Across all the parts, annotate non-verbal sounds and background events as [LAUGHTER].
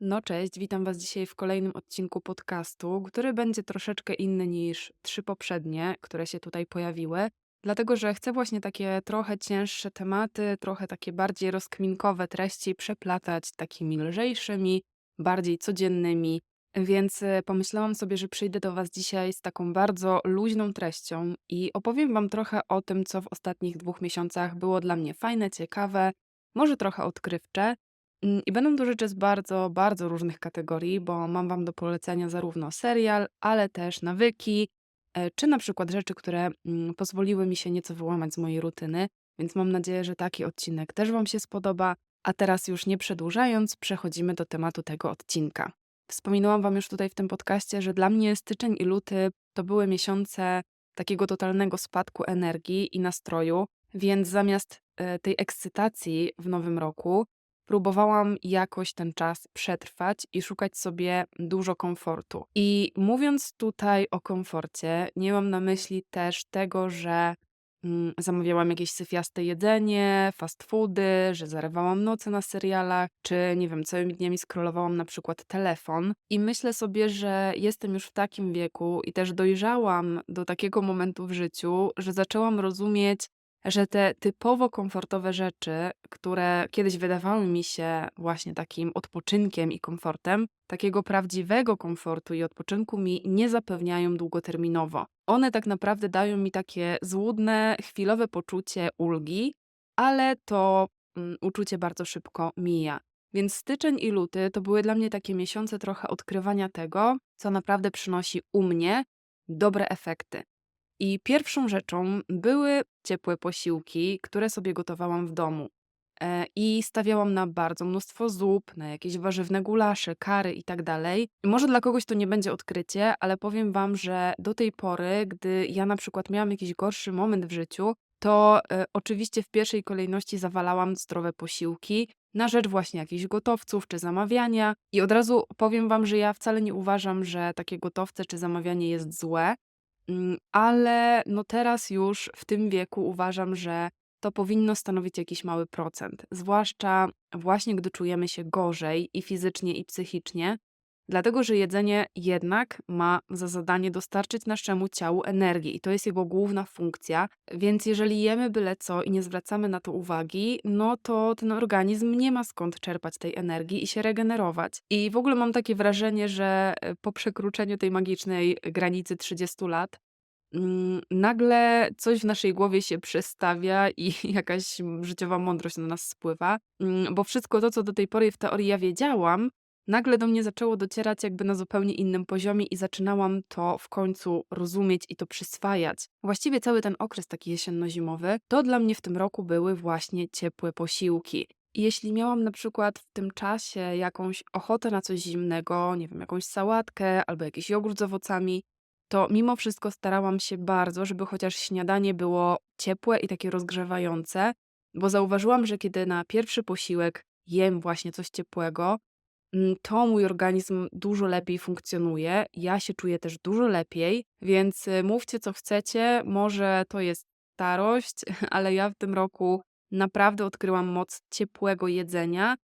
No cześć, witam Was dzisiaj w kolejnym odcinku podcastu, który będzie troszeczkę inny niż trzy poprzednie, które się tutaj pojawiły, dlatego że chcę właśnie takie trochę cięższe tematy, trochę takie bardziej rozkminkowe treści przeplatać takimi lżejszymi, bardziej codziennymi. Więc e, pomyślałam sobie, że przyjdę do Was dzisiaj z taką bardzo luźną treścią i opowiem Wam trochę o tym, co w ostatnich dwóch miesiącach było dla mnie fajne, ciekawe, może trochę odkrywcze. Mm, I będą to rzeczy z bardzo, bardzo różnych kategorii, bo mam Wam do polecenia zarówno serial, ale też nawyki, e, czy na przykład rzeczy, które mm, pozwoliły mi się nieco wyłamać z mojej rutyny. Więc mam nadzieję, że taki odcinek też Wam się spodoba. A teraz już nie przedłużając, przechodzimy do tematu tego odcinka. Wspominałam Wam już tutaj w tym podcaście, że dla mnie styczeń i luty to były miesiące takiego totalnego spadku energii i nastroju, więc zamiast e, tej ekscytacji w nowym roku, próbowałam jakoś ten czas przetrwać i szukać sobie dużo komfortu. I mówiąc tutaj o komforcie, nie mam na myśli też tego, że mm, zamawiałam jakieś syfiaste jedzenie, fast foody, że zarywałam noce na serialach, czy nie wiem, całymi dniami scrollowałam na przykład telefon. I myślę sobie, że jestem już w takim wieku i też dojrzałam do takiego momentu w życiu, że zaczęłam rozumieć, że te typowo komfortowe rzeczy, które kiedyś wydawały mi się właśnie takim odpoczynkiem i komfortem, takiego prawdziwego komfortu i odpoczynku mi nie zapewniają długoterminowo. One tak naprawdę dają mi takie złudne, chwilowe poczucie ulgi, ale to mm, uczucie bardzo szybko mija. Więc styczeń i luty to były dla mnie takie miesiące trochę odkrywania tego, co naprawdę przynosi u mnie dobre efekty. I pierwszą rzeczą były ciepłe posiłki, które sobie gotowałam w domu. E, I stawiałam na bardzo mnóstwo zup, na jakieś warzywne gulasze, kary i tak dalej. Może dla kogoś to nie będzie odkrycie, ale powiem wam, że do tej pory, gdy ja na przykład miałam jakiś gorszy moment w życiu, to e, oczywiście w pierwszej kolejności zawalałam zdrowe posiłki na rzecz właśnie jakichś gotowców czy zamawiania. I od razu powiem wam, że ja wcale nie uważam, że takie gotowce czy zamawianie jest złe. Mm, ale no teraz już w tym wieku uważam, że to powinno stanowić jakiś mały procent. Zwłaszcza właśnie gdy czujemy się gorzej i fizycznie, i psychicznie, dlatego że jedzenie jednak ma za zadanie dostarczyć naszemu ciału energii i to jest jego główna funkcja. Więc jeżeli jemy byle co i nie zwracamy na to uwagi, no to ten organizm nie ma skąd czerpać tej energii i się regenerować. I w ogóle mam takie wrażenie, że e, po przekroczeniu tej magicznej granicy 30 lat, mm, nagle coś w naszej głowie się przestawia i [LAUGHS] jakaś życiowa mądrość na nas spływa, mm, bo wszystko to, co do tej pory w teorii ja wiedziałam, nagle do mnie zaczęło docierać jakby na zupełnie innym poziomie i zaczynałam to w końcu rozumieć i to przyswajać. Właściwie cały ten okres taki jesienno-zimowy, to dla mnie w tym roku były właśnie ciepłe posiłki. Jeśli miałam na przykład w tym czasie jakąś ochotę na coś zimnego, nie wiem, jakąś sałatkę albo jakiś jogurt z owocami, to mimo wszystko starałam się bardzo, żeby chociaż śniadanie było ciepłe i takie rozgrzewające, bo zauważyłam, że kiedy na pierwszy posiłek jem właśnie coś ciepłego, mm, to mój organizm dużo lepiej funkcjonuje. Ja się czuję też dużo lepiej, więc y, mówcie co chcecie. Może to jest starość, [LAUGHS] ale ja w tym roku naprawdę odkryłam moc ciepłego jedzenia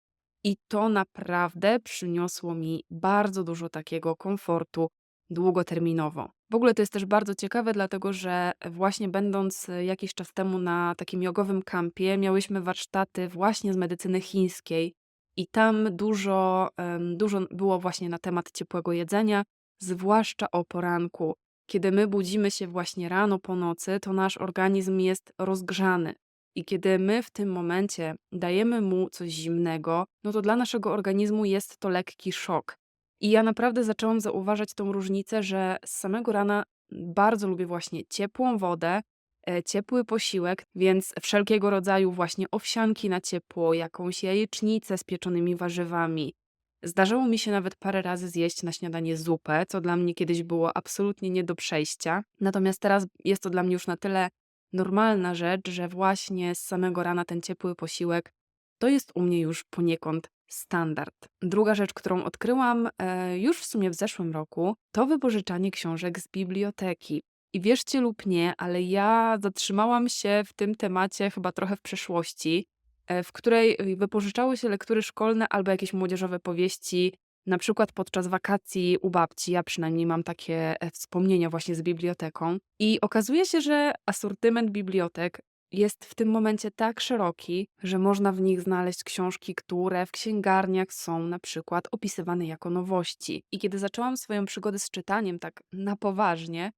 i to naprawdę przyniosło mi bardzo dużo takiego komfortu długoterminowo. W ogóle to jest też bardzo ciekawe, dlatego że właśnie będąc e, jakiś czas temu na takim jogowym kampie, miałyśmy warsztaty właśnie z medycyny chińskiej i tam dużo, dużo było właśnie na temat ciepłego jedzenia, zwłaszcza o poranku. Kiedy my budzimy się właśnie rano po nocy, to nasz organizm jest rozgrzany. I kiedy my w tym momencie dajemy mu coś zimnego, no to dla naszego organizmu jest to lekki szok. I ja naprawdę zaczęłam zauważać tą różnicę, że z samego rana bardzo lubię właśnie ciepłą wodę, ciepły posiłek, więc wszelkiego rodzaju właśnie owsianki na ciepło, jakąś jajecznicę z pieczonymi warzywami. Zdarzyło mi się nawet parę razy zjeść na śniadanie zupę, co dla mnie kiedyś było absolutnie nie do przejścia. Natomiast teraz jest to dla mnie już na tyle normalna rzecz, że właśnie z samego rana ten ciepły posiłek to jest u mnie już poniekąd standard. Druga rzecz, którą odkryłam e, już w sumie w zeszłym roku, to wypożyczanie książek z biblioteki. I wierzcie lub nie, ale ja zatrzymałam się w tym temacie chyba trochę w przeszłości. e, w której y, wypożyczało się lektury szkolne albo jakieś młodzieżowe powieści, na przykład podczas wakacji u babci. Ja przynajmniej mam takie e, wspomnienia właśnie z biblioteką. I okazuje się, że asortyment bibliotek jest w tym momencie tak szeroki, że można w nich znaleźć książki, które w księgarniach są na przykład opisywane jako nowości. I kiedy zaczęłam swoją przygodę z czytaniem tak na poważnie,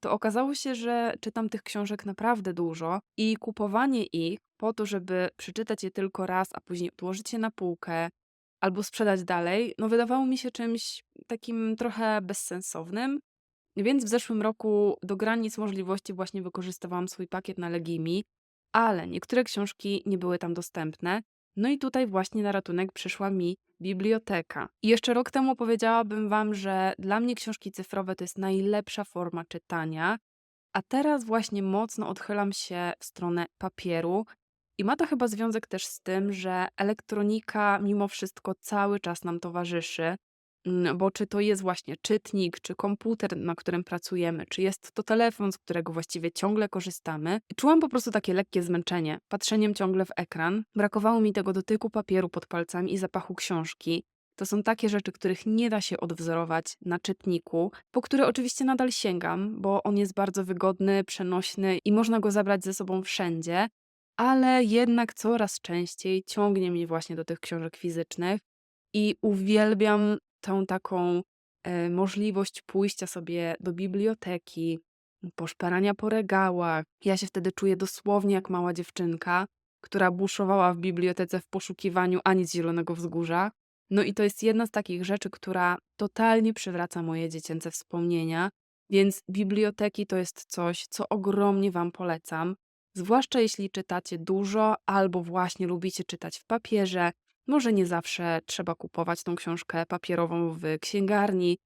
to okazało się, że czytam tych książek naprawdę dużo i kupowanie ich po to, żeby przeczytać je tylko raz, a później odłożyć je na półkę albo sprzedać dalej, no wydawało mi się czymś takim trochę bezsensownym. Więc w zeszłym roku do granic możliwości właśnie wykorzystywałam swój pakiet na Legimi, ale niektóre książki nie były tam dostępne. No i tutaj właśnie na ratunek przyszła mi biblioteka. I jeszcze rok temu powiedziałabym wam, że dla mnie książki cyfrowe to jest najlepsza forma czytania, a teraz właśnie mocno odchylam się w stronę papieru. I ma to chyba związek też z tym, że elektronika mimo wszystko cały czas nam towarzyszy. Mm, bo czy to jest właśnie czytnik, czy komputer, na którym pracujemy, czy jest to telefon, z którego właściwie ciągle korzystamy, czułam po prostu takie lekkie zmęczenie, patrzeniem ciągle w ekran. Brakowało mi tego dotyku papieru pod palcami i zapachu książki. To są takie rzeczy, których nie da się odwzorować na czytniku, po które oczywiście nadal sięgam, bo on jest bardzo wygodny, przenośny i można go zabrać ze sobą wszędzie, ale jednak coraz częściej ciągnie mnie właśnie do tych książek fizycznych i uwielbiam tą taką e, możliwość pójścia sobie do biblioteki, poszperania po regałach. Ja się wtedy czuję dosłownie jak mała dziewczynka, która buszowała w bibliotece w poszukiwaniu Anic Zielonego Wzgórza. No i to jest jedna z takich rzeczy, która totalnie przywraca moje dziecięce wspomnienia, więc biblioteki to jest coś, co ogromnie Wam polecam. Zwłaszcza jeśli czytacie dużo albo właśnie lubicie czytać w papierze, może nie zawsze trzeba kupować tą książkę papierową w księgarni,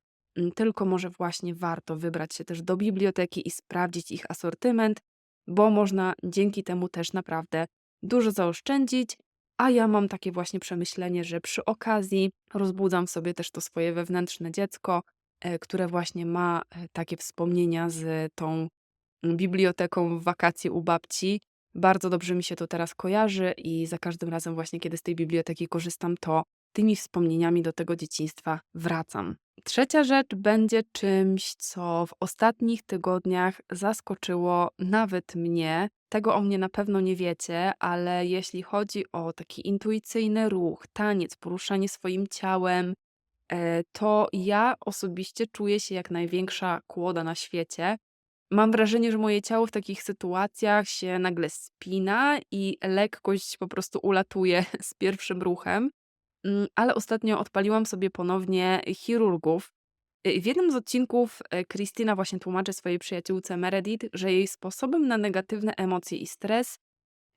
tylko może właśnie warto wybrać się też do biblioteki i sprawdzić ich asortyment, bo można dzięki temu też naprawdę dużo zaoszczędzić. A ja mam takie właśnie przemyślenie, że przy okazji rozbudzam w sobie też to swoje wewnętrzne dziecko, e, które właśnie ma e, takie wspomnienia z tą biblioteką w wakacje u babci bardzo dobrze mi się to teraz kojarzy i za każdym razem właśnie, kiedy z tej biblioteki korzystam, to tymi wspomnieniami do tego dzieciństwa wracam. Trzecia rzecz będzie czymś, co w ostatnich tygodniach zaskoczyło nawet mnie. Tego o mnie na pewno nie wiecie, ale jeśli chodzi o taki intuicyjny ruch, taniec, poruszanie swoim ciałem, e, to ja osobiście czuję się jak największa kłoda na świecie. Mam wrażenie, że moje ciało w takich sytuacjach się nagle spina i lekkość po prostu ulatuje [LAUGHS] z pierwszym ruchem. Mm, ale ostatnio odpaliłam sobie ponownie chirurgów. Y, w jednym z odcinków Kristina właśnie tłumaczy swojej przyjaciółce Meredith, że jej sposobem na negatywne emocje i stres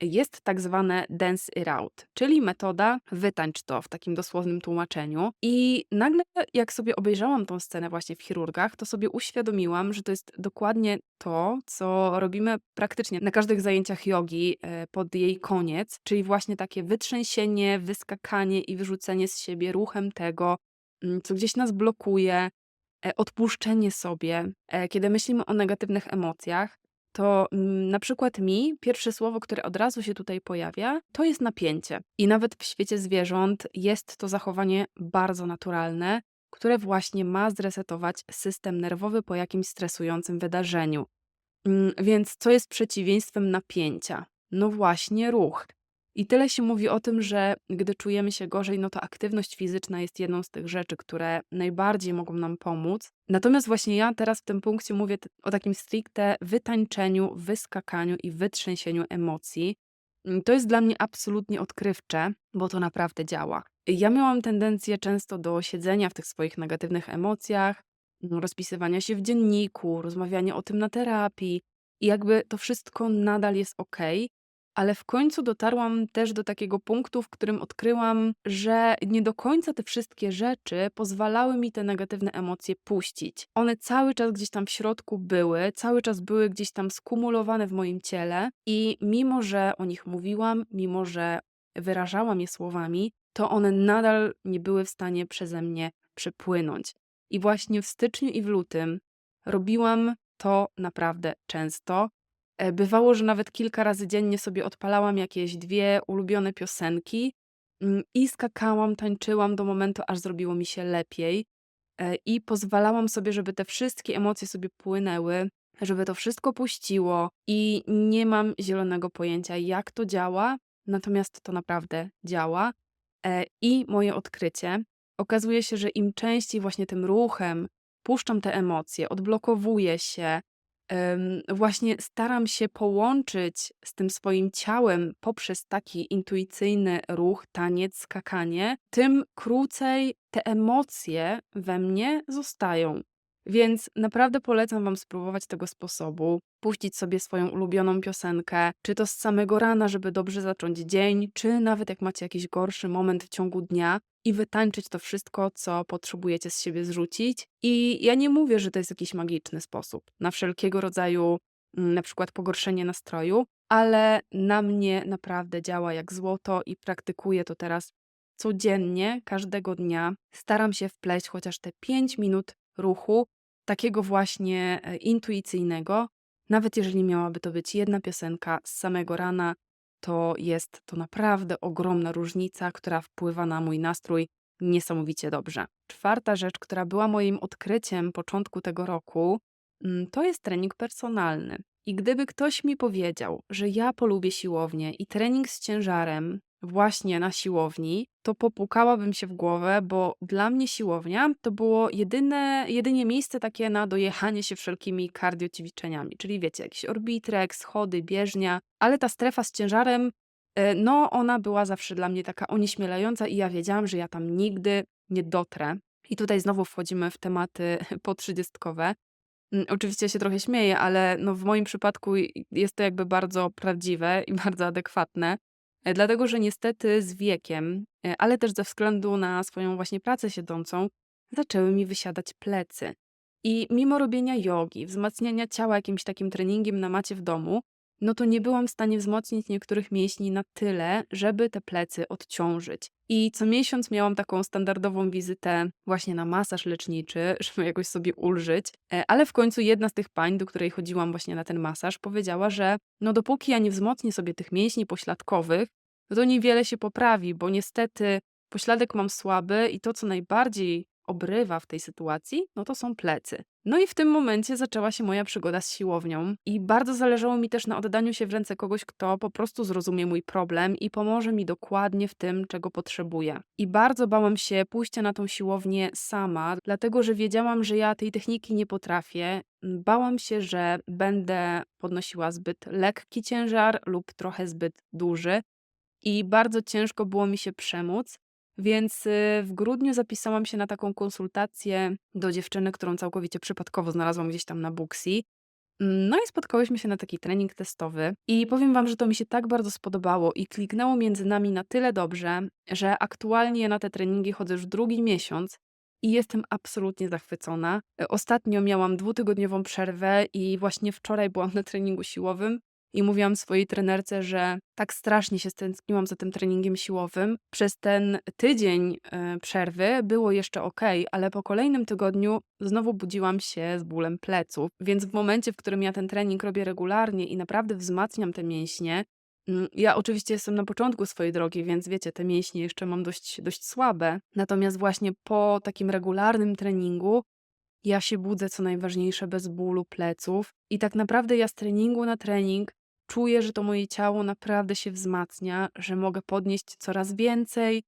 jest tak zwane dance it out, czyli metoda wytańcz to w takim dosłownym tłumaczeniu. I nagle, jak sobie obejrzałam tą scenę właśnie w chirurgach, to sobie uświadomiłam, że to jest dokładnie to, co robimy praktycznie na każdych zajęciach jogi e, pod jej koniec, czyli właśnie takie wytrzęsienie, wyskakanie i wyrzucenie z siebie ruchem tego, mm, co gdzieś nas blokuje, e, odpuszczenie sobie. E, kiedy myślimy o negatywnych emocjach, to mm, na przykład mi pierwsze słowo, które od razu się tutaj pojawia, to jest napięcie. I nawet w świecie zwierząt jest to zachowanie bardzo naturalne, które właśnie ma zresetować system nerwowy po jakimś stresującym wydarzeniu. Mm, Więc co jest przeciwieństwem napięcia? No właśnie ruch. I tyle się mówi o tym, że gdy czujemy się gorzej, no to aktywność fizyczna jest jedną z tych rzeczy, które najbardziej mogą nam pomóc. Natomiast właśnie ja teraz w tym punkcie mówię o takim stricte wytańczeniu, wyskakaniu i wytrzęsieniu emocji. Mm, to jest dla mnie absolutnie odkrywcze, bo to naprawdę działa. Ja miałam tendencję często do siedzenia w tych swoich negatywnych emocjach, no, rozpisywania się w dzienniku, rozmawiania o tym na terapii. I jakby to wszystko nadal jest ok, ale w końcu dotarłam też do takiego punktu, w którym odkryłam, że nie do końca te wszystkie rzeczy pozwalały mi te negatywne emocje puścić. One cały czas gdzieś tam w środku były, cały czas były gdzieś tam skumulowane w moim ciele i mimo, że o nich mówiłam, mimo, że wyrażałam je słowami, to one nadal nie były w stanie przeze mnie przepłynąć. I właśnie w styczniu i w lutym robiłam to naprawdę często E, bywało, że nawet kilka razy dziennie sobie odpalałam jakieś 2 ulubione piosenki, mm, i skakałam, tańczyłam do momentu, aż zrobiło mi się lepiej. E, I pozwalałam sobie, żeby te wszystkie emocje sobie płynęły, żeby to wszystko puściło i nie mam zielonego pojęcia, jak to działa, natomiast to naprawdę działa. E, I moje odkrycie, okazuje się, że im częściej właśnie tym ruchem puszczam te emocje, odblokowuję się, właśnie staram się połączyć z tym swoim ciałem poprzez taki intuicyjny ruch, taniec, skakanie, tym krócej te emocje we mnie zostają. Więc naprawdę polecam Wam spróbować tego sposobu, puścić sobie swoją ulubioną piosenkę, czy to z samego rana, żeby dobrze zacząć dzień, czy nawet jak macie jakiś gorszy moment w ciągu dnia i wytańczyć to wszystko, co potrzebujecie z siebie zrzucić. I ja nie mówię, że to jest jakiś magiczny sposób na wszelkiego rodzaju, mm, na przykład pogorszenie nastroju, ale na mnie naprawdę działa jak złoto i praktykuję to teraz codziennie, każdego dnia. Staram się wpleść chociaż te 5 minut ruchu, takiego właśnie e, intuicyjnego. Nawet jeżeli miałaby to być jedna piosenka z samego rana, to jest to naprawdę ogromna różnica, która wpływa na mój nastrój niesamowicie dobrze. Czwarta rzecz, która była moim odkryciem początku tego roku, mm, to jest trening personalny. I gdyby ktoś mi powiedział, że ja polubię siłownię i trening z ciężarem właśnie na siłowni, to popukałabym się w głowę, bo dla mnie siłownia to było jedyne, jedynie miejsce takie na dojechanie się wszelkimi kardioćwiczeniami, czyli wiecie, jakiś orbitrek, schody, bieżnia, ale ta strefa z ciężarem, e, no ona była zawsze dla mnie taka onieśmielająca i ja wiedziałam, że ja tam nigdy nie dotrę. I tutaj znowu wchodzimy w tematy [LAUGHS] potrzydziestkowe. Mm, oczywiście się trochę śmieję, ale no w moim przypadku jest to jakby bardzo prawdziwe i [LAUGHS] bardzo adekwatne. E, dlatego, że niestety z wiekiem, e, ale też ze względu na swoją właśnie pracę siedzącą, zaczęły mi wysiadać plecy. I mimo robienia jogi, wzmacniania ciała jakimś takim treningiem na macie w domu, no to nie byłam w stanie wzmocnić niektórych mięśni na tyle, żeby te plecy odciążyć. I co miesiąc miałam taką standardową wizytę właśnie na masaż leczniczy, [LAUGHS] żeby jakoś sobie ulżyć. E, ale w końcu jedna z tych pań, do której chodziłam właśnie na ten masaż, powiedziała, że no dopóki ja nie wzmocnię sobie tych mięśni pośladkowych, to niewiele się poprawi, bo niestety pośladek mam słaby i to, co najbardziej obrywa w tej sytuacji, no to są plecy. No i w tym momencie zaczęła się moja przygoda z siłownią i bardzo zależało mi też na oddaniu się w ręce kogoś, kto po prostu zrozumie mój problem i pomoże mi dokładnie w tym, czego potrzebuję. I bardzo bałam się pójścia na tą siłownię sama, dlatego że wiedziałam, że ja tej techniki nie potrafię. Bałam się, że będę podnosiła zbyt lekki ciężar lub trochę zbyt duży. I bardzo ciężko było mi się przemóc, więc y, w grudniu zapisałam się na taką konsultację do dziewczyny, którą całkowicie przypadkowo znalazłam gdzieś tam na Booksy. No i spotkałyśmy się na taki trening testowy i powiem wam, że to mi się tak bardzo spodobało i kliknęło między nami na tyle dobrze, że aktualnie na te treningi chodzę już drugi miesiąc i jestem absolutnie zachwycona. Ostatnio miałam dwutygodniową przerwę i właśnie wczoraj byłam na treningu siłowym i mówiłam swojej trenerce, że tak strasznie się stęskniłam za tym treningiem siłowym. Przez ten tydzień e, przerwy było jeszcze ok, ale po kolejnym tygodniu znowu budziłam się z bólem pleców. Więc w momencie, w którym ja ten trening robię regularnie i naprawdę wzmacniam te mięśnie, mm, ja oczywiście jestem na początku swojej drogi, więc wiecie, te mięśnie jeszcze mam dość, dość słabe. Natomiast właśnie po takim regularnym treningu ja się budzę, co najważniejsze, bez bólu pleców. I tak naprawdę ja z treningu na trening czuję, że to moje ciało naprawdę się wzmacnia, że mogę podnieść coraz więcej,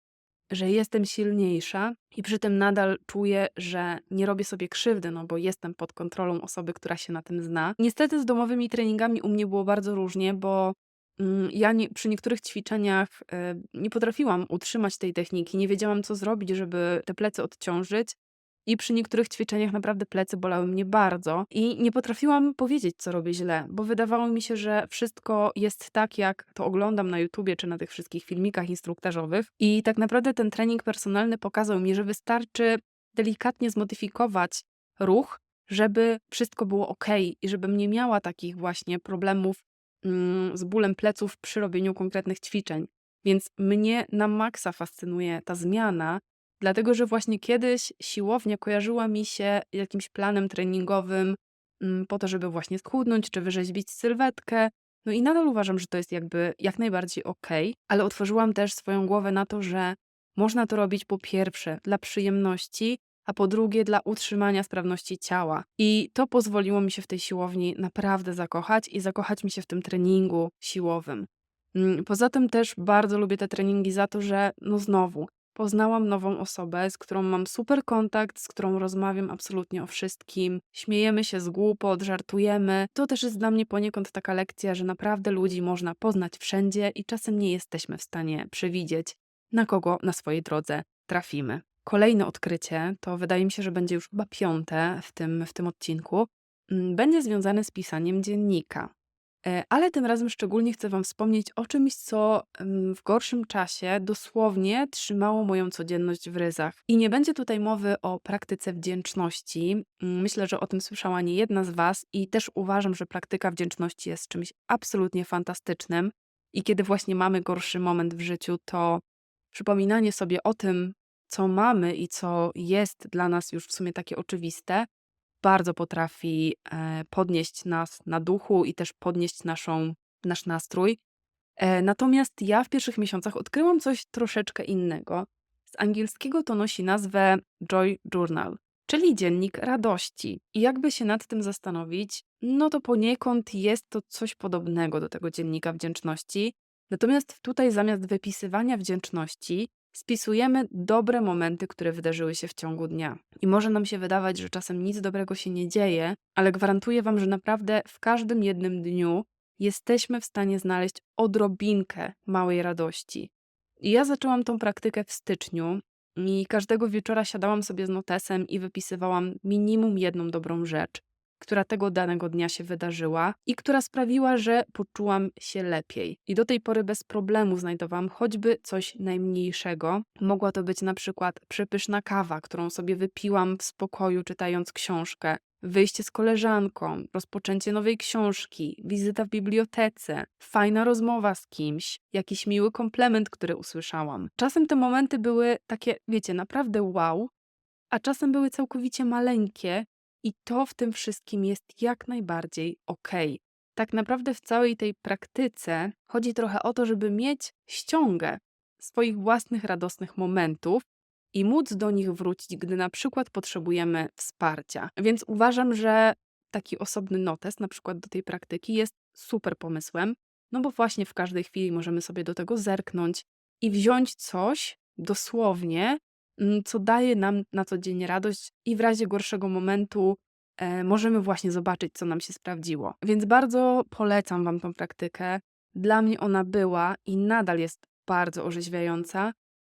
że jestem silniejsza i przy tym nadal czuję, że nie robię sobie krzywdy, no bo jestem pod kontrolą osoby, która się na tym zna. Niestety z domowymi treningami u mnie było bardzo różnie, bo mm, ja nie, przy niektórych ćwiczeniach y, nie potrafiłam utrzymać tej techniki, nie wiedziałam co zrobić, żeby te plecy odciążyć. I przy niektórych ćwiczeniach naprawdę plecy bolały mnie bardzo i nie potrafiłam powiedzieć, co robię źle, bo wydawało mi się, że wszystko jest tak, jak to oglądam na YouTubie czy na tych wszystkich filmikach instruktażowych. I tak naprawdę ten trening personalny pokazał mi, że wystarczy delikatnie zmodyfikować ruch, żeby wszystko było ok i żebym nie miała takich właśnie problemów mm, z bólem pleców przy robieniu konkretnych ćwiczeń. Więc mnie na maksa fascynuje ta zmiana Dlatego, że właśnie kiedyś siłownia kojarzyła mi się jakimś planem treningowym, mm, po to, żeby właśnie schudnąć czy wyrzeźbić sylwetkę. No i nadal uważam, że to jest jakby jak najbardziej okej, ale otworzyłam też swoją głowę na to, że można to robić po pierwsze dla przyjemności, a po drugie dla utrzymania sprawności ciała. I to pozwoliło mi się w tej siłowni naprawdę zakochać i zakochać mi się w tym treningu siłowym. Mm, Poza tym też bardzo lubię te treningi za to, że no znowu poznałam nową osobę, z którą mam super kontakt, z którą rozmawiam absolutnie o wszystkim, śmiejemy się z głupot, żartujemy. To też jest dla mnie poniekąd taka lekcja, że naprawdę ludzi można poznać wszędzie i czasem nie jesteśmy w stanie przewidzieć, na kogo na swojej drodze trafimy. Kolejne odkrycie, to wydaje mi się, że będzie już chyba piąte w tym, w tym odcinku, mm, będzie związane z pisaniem dziennika. E, Ale tym razem szczególnie chcę Wam wspomnieć o czymś, co w gorszym czasie dosłownie trzymało moją codzienność w ryzach. I nie będzie tutaj mowy o praktyce wdzięczności. Mm, Myślę, że o tym słyszała nie jedna z Was, i też uważam, że praktyka wdzięczności jest czymś absolutnie fantastycznym. I kiedy właśnie mamy gorszy moment w życiu, to przypominanie sobie o tym, co mamy i co jest dla nas już w sumie takie oczywiste, bardzo potrafi e, podnieść nas na duchu i też podnieść naszą, nasz nastrój. E, Natomiast ja w pierwszych miesiącach odkryłam coś troszeczkę innego. Z angielskiego to nosi nazwę Joy Journal, czyli dziennik radości. I jakby się nad tym zastanowić, no to poniekąd jest to coś podobnego do tego dziennika wdzięczności. Natomiast tutaj zamiast wypisywania wdzięczności, spisujemy dobre momenty, które wydarzyły się w ciągu dnia. I może nam się wydawać, że czasem nic dobrego się nie dzieje, ale gwarantuję Wam, że naprawdę w każdym jednym dniu jesteśmy w stanie znaleźć odrobinkę małej radości. I ja zaczęłam tą praktykę w styczniu i każdego wieczora siadałam sobie z notesem i wypisywałam minimum jedną dobrą rzecz, która tego danego dnia się wydarzyła i która sprawiła, że poczułam się lepiej. I do tej pory bez problemu znajdowałam choćby coś najmniejszego. Mogła to być na przykład przepyszna kawa, którą sobie wypiłam w spokoju, czytając książkę. Wyjście z koleżanką, rozpoczęcie nowej książki, wizyta w bibliotece, fajna rozmowa z kimś, jakiś miły komplement, który usłyszałam. Czasem te momenty były takie, wiecie, naprawdę wow, a czasem były całkowicie maleńkie i to w tym wszystkim jest jak najbardziej okej. Tak naprawdę w całej tej praktyce chodzi trochę o to, żeby mieć ściągę swoich własnych radosnych momentów i móc do nich wrócić, gdy na przykład potrzebujemy wsparcia. Więc uważam, że taki osobny notes, na przykład do tej praktyki, jest super pomysłem, no bo właśnie w każdej chwili możemy sobie do tego zerknąć i wziąć coś dosłownie, co daje nam na co dzień radość, i w razie gorszego momentu e, możemy właśnie zobaczyć, co nam się sprawdziło. Więc bardzo polecam Wam tą praktykę. Dla mnie ona była i nadal jest bardzo orzeźwiająca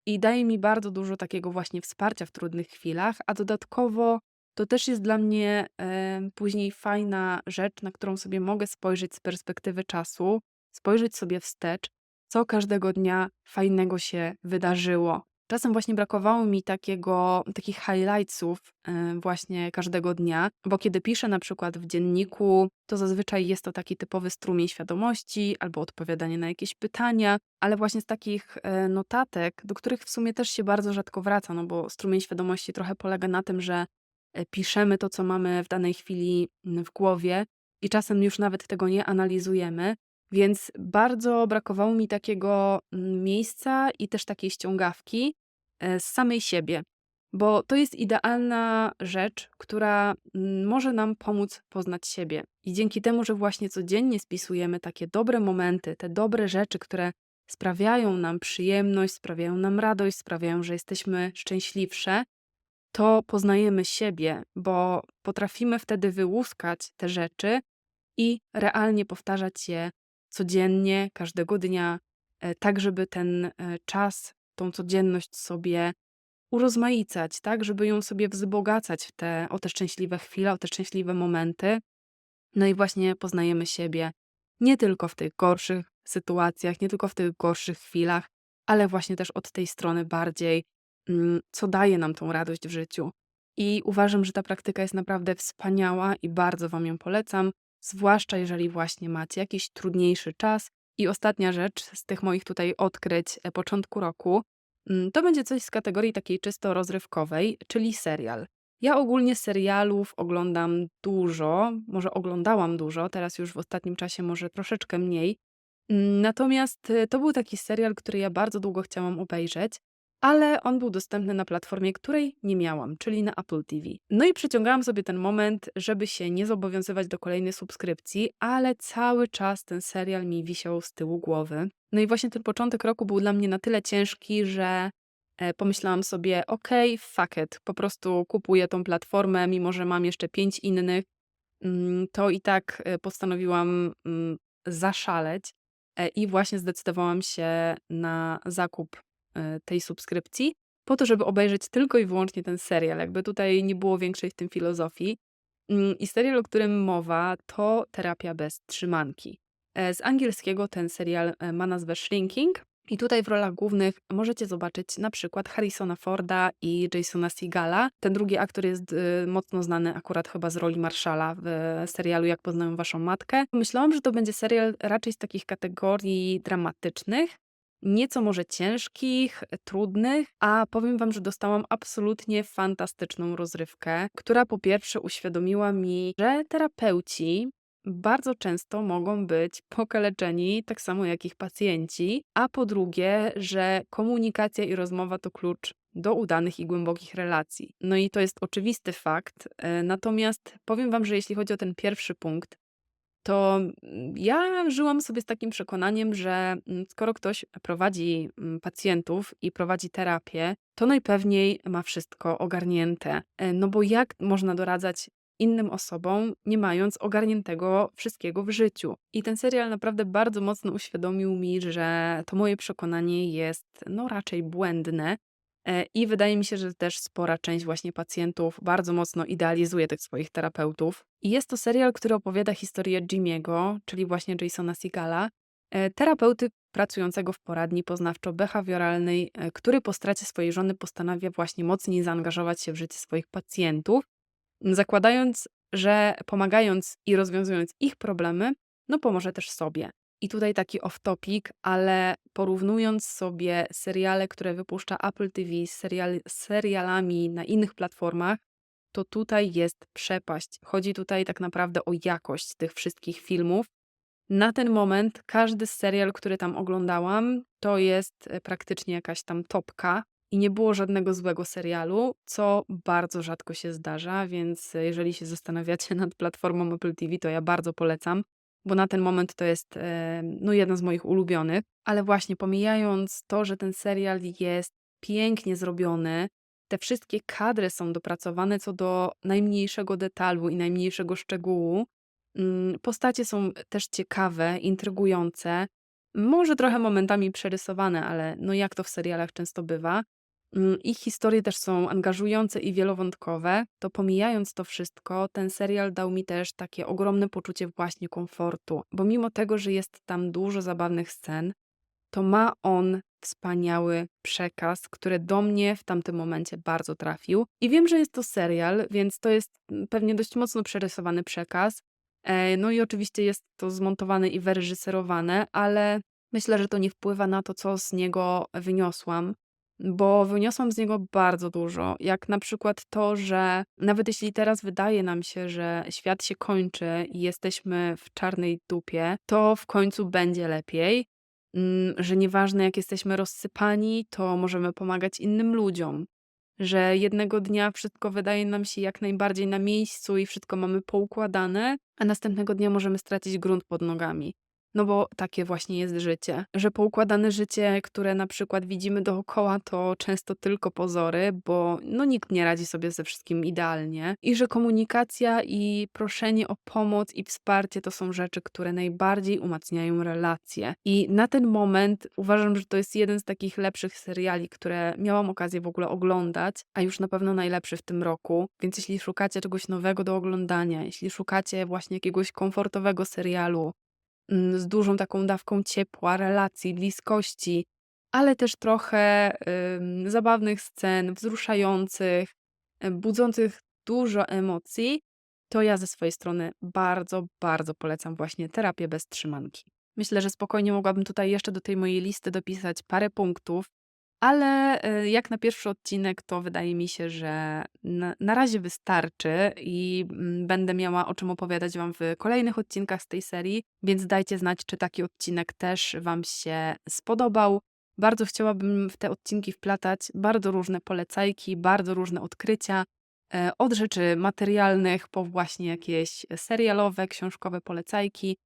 i daje mi bardzo dużo takiego właśnie wsparcia w trudnych chwilach, a dodatkowo to też jest dla mnie e, później fajna rzecz, na którą sobie mogę spojrzeć z perspektywy czasu, spojrzeć sobie wstecz, co każdego dnia fajnego się wydarzyło. Czasem właśnie brakowało mi takiego, takich highlightsów właśnie każdego dnia, bo kiedy piszę na przykład w dzienniku, to zazwyczaj jest to taki typowy strumień świadomości albo odpowiadanie na jakieś pytania, ale właśnie z takich e, notatek, do których w sumie też się bardzo rzadko wraca, no bo strumień świadomości trochę polega na tym, że e, piszemy to, co mamy w danej chwili mm, w głowie i czasem już nawet tego nie analizujemy, więc bardzo brakowało mi takiego mm, miejsca i też takiej ściągawki e, z samej siebie, bo to jest idealna rzecz, która mm, może nam pomóc poznać siebie. I dzięki temu, że właśnie codziennie spisujemy takie dobre momenty, te dobre rzeczy, które sprawiają nam przyjemność, sprawiają nam radość, sprawiają, że jesteśmy szczęśliwsze, to poznajemy siebie, bo potrafimy wtedy wyłuskać te rzeczy i realnie powtarzać je codziennie, każdego dnia, e, tak żeby ten e, czas, tą codzienność sobie urozmaicać, tak, żeby ją sobie wzbogacać w te, o te szczęśliwe chwile, o te szczęśliwe momenty. No i właśnie poznajemy siebie nie tylko w tych gorszych sytuacjach, nie tylko w tych gorszych chwilach, ale właśnie też od tej strony bardziej, mm, co daje nam tą radość w życiu. I uważam, że ta praktyka jest naprawdę wspaniała i bardzo Wam ją polecam, zwłaszcza jeżeli właśnie macie jakiś trudniejszy czas. I ostatnia rzecz z tych moich tutaj odkryć e, początku roku, mm, to będzie coś z kategorii takiej czysto rozrywkowej, czyli serial. Ja ogólnie serialów oglądam dużo, może oglądałam dużo, teraz już w ostatnim czasie może troszeczkę mniej. Mm, natomiast, y, to był taki serial, który ja bardzo długo chciałam obejrzeć, ale on był dostępny na platformie, której nie miałam, czyli na Apple TV. No i przyciągałam sobie ten moment, żeby się nie zobowiązywać do kolejnej subskrypcji, ale cały czas ten serial mi wisiał z tyłu głowy. No i właśnie ten początek roku był dla mnie na tyle ciężki, że e, pomyślałam sobie, okej, fuck it, po prostu kupuję tą platformę, mimo że mam jeszcze pięć innych, mm, to i tak e, postanowiłam mm, zaszaleć e, i właśnie zdecydowałam się na zakup tej subskrypcji, po to, żeby obejrzeć tylko i wyłącznie ten serial. Jakby tutaj nie było większej w tym filozofii. Mm, I serial, o którym mowa, to Terapia bez trzymanki. E, Z angielskiego ten serial e, ma nazwę Shrinking. I tutaj w rolach głównych możecie zobaczyć na przykład Harrisona Forda i Jasona Segala. Ten drugi aktor jest mocno znany akurat chyba z roli Marszala w e, serialu Jak poznałem waszą matkę. Myślałam, że to będzie serial raczej z takich kategorii dramatycznych, nieco może ciężkich, trudnych, a powiem wam, że dostałam absolutnie fantastyczną rozrywkę, która po pierwsze uświadomiła mi, że terapeuci bardzo często mogą być pokaleczeni, tak samo jak ich pacjenci, a po drugie, że komunikacja i rozmowa to klucz do udanych i głębokich relacji. No i to jest oczywisty fakt, e, natomiast powiem wam, że jeśli chodzi o ten pierwszy punkt, to mm, ja żyłam sobie z takim przekonaniem, że mm, skoro ktoś prowadzi mm, pacjentów i prowadzi terapię, to najpewniej ma wszystko ogarnięte. E, No bo jak można doradzać innym osobom, nie mając ogarniętego wszystkiego w życiu? I ten serial naprawdę bardzo mocno uświadomił mi, że to moje przekonanie jest no raczej błędne. E, I wydaje mi się, że też spora część właśnie pacjentów bardzo mocno idealizuje tych swoich terapeutów. I jest to serial, który opowiada historię Jimiego, czyli właśnie Jasona Segala, e, terapeuty pracującego w poradni poznawczo-behawioralnej, e, który po stracie swojej żony postanawia właśnie mocniej zaangażować się w życie swoich pacjentów, zakładając, że pomagając i rozwiązując ich problemy, no pomoże też sobie. I tutaj taki off-topic, ale porównując sobie seriale, które wypuszcza Apple TV z serial, serialami na innych platformach, to tutaj jest przepaść. Chodzi tutaj tak naprawdę o jakość tych wszystkich filmów. Na ten moment każdy serial, który tam oglądałam, to jest e, praktycznie jakaś tam topka i nie było żadnego złego serialu, co bardzo rzadko się zdarza, więc e, jeżeli się zastanawiacie [LAUGHS] nad platformą Apple TV, to ja bardzo polecam bo na ten moment to jest no, jeden z moich ulubionych. Ale właśnie pomijając to, że ten serial jest pięknie zrobiony, te wszystkie kadry są dopracowane co do najmniejszego detalu i najmniejszego szczegółu. Mm, Postacie są też ciekawe, intrygujące, może trochę momentami przerysowane, ale no jak to w serialach często bywa. Mm, Ich historie też są angażujące i wielowątkowe, to pomijając to wszystko, ten serial dał mi też takie ogromne poczucie właśnie komfortu, bo mimo tego, że jest tam dużo zabawnych scen, to ma on wspaniały przekaz, który do mnie w tamtym momencie bardzo trafił. I wiem, że jest to serial, więc to jest mm, pewnie dość mocno przerysowany przekaz. E, No i oczywiście jest to zmontowane i wyreżyserowane, ale myślę, że to nie wpływa na to, co z niego wyniosłam bo wyniosłam z niego bardzo dużo. Jak na przykład to, że nawet jeśli teraz wydaje nam się, że świat się kończy i jesteśmy w czarnej dupie, to w końcu będzie lepiej. Mm, Że nieważne jak jesteśmy rozsypani, to możemy pomagać innym ludziom. Że jednego dnia wszystko wydaje nam się jak najbardziej na miejscu i wszystko mamy poukładane, a następnego dnia możemy stracić grunt pod nogami. No bo takie właśnie jest życie, że poukładane życie, które na przykład widzimy dookoła, to często tylko pozory, bo no nikt nie radzi sobie ze wszystkim idealnie i że komunikacja i proszenie o pomoc i wsparcie to są rzeczy, które najbardziej umacniają relacje. I na ten moment uważam, że to jest jeden z takich lepszych seriali, które miałam okazję w ogóle oglądać, a już na pewno najlepszy w tym roku. Więc jeśli szukacie czegoś nowego do oglądania, jeśli szukacie właśnie jakiegoś komfortowego serialu, z dużą taką dawką ciepła, relacji, bliskości, ale też trochę ym, zabawnych scen, wzruszających, y, budzących dużo emocji, to ja ze swojej strony bardzo, bardzo polecam właśnie terapię bez trzymanki. Myślę, że spokojnie mogłabym tutaj jeszcze do tej mojej listy dopisać parę punktów, Ale, y, jak na pierwszy odcinek, to wydaje mi się, że na razie wystarczy i, mm, będę miała o czym opowiadać wam w kolejnych odcinkach z tej serii, więc dajcie znać, czy taki odcinek też wam się spodobał. Bardzo chciałabym w te odcinki wplatać bardzo różne polecajki, bardzo różne odkrycia, e, od rzeczy materialnych po właśnie jakieś serialowe, książkowe polecajki,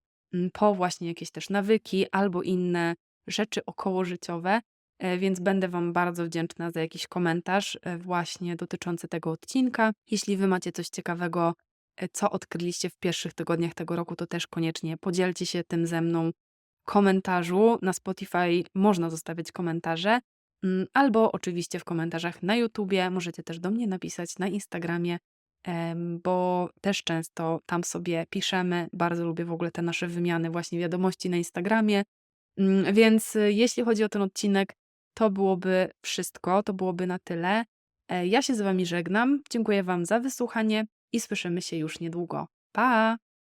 po właśnie jakieś też nawyki albo inne rzeczy okołożyciowe. E, więc będę Wam bardzo wdzięczna za jakiś komentarz e, właśnie dotyczący tego odcinka. Jeśli Wy macie coś ciekawego, e, co odkryliście w pierwszych tygodniach tego roku, to też koniecznie podzielcie się tym ze mną w komentarzu. Na Spotify można zostawiać komentarze, mm, albo oczywiście w komentarzach na YouTubie. Możecie też do mnie napisać na Instagramie, bo też często tam sobie piszemy. Bardzo lubię w ogóle te nasze wymiany właśnie wiadomości na Instagramie. Mm, Więc jeśli chodzi o ten odcinek, to byłoby wszystko, to byłoby na tyle. E, Ja się z Wami żegnam. Dziękuję Wam za wysłuchanie i słyszymy się już niedługo. Pa!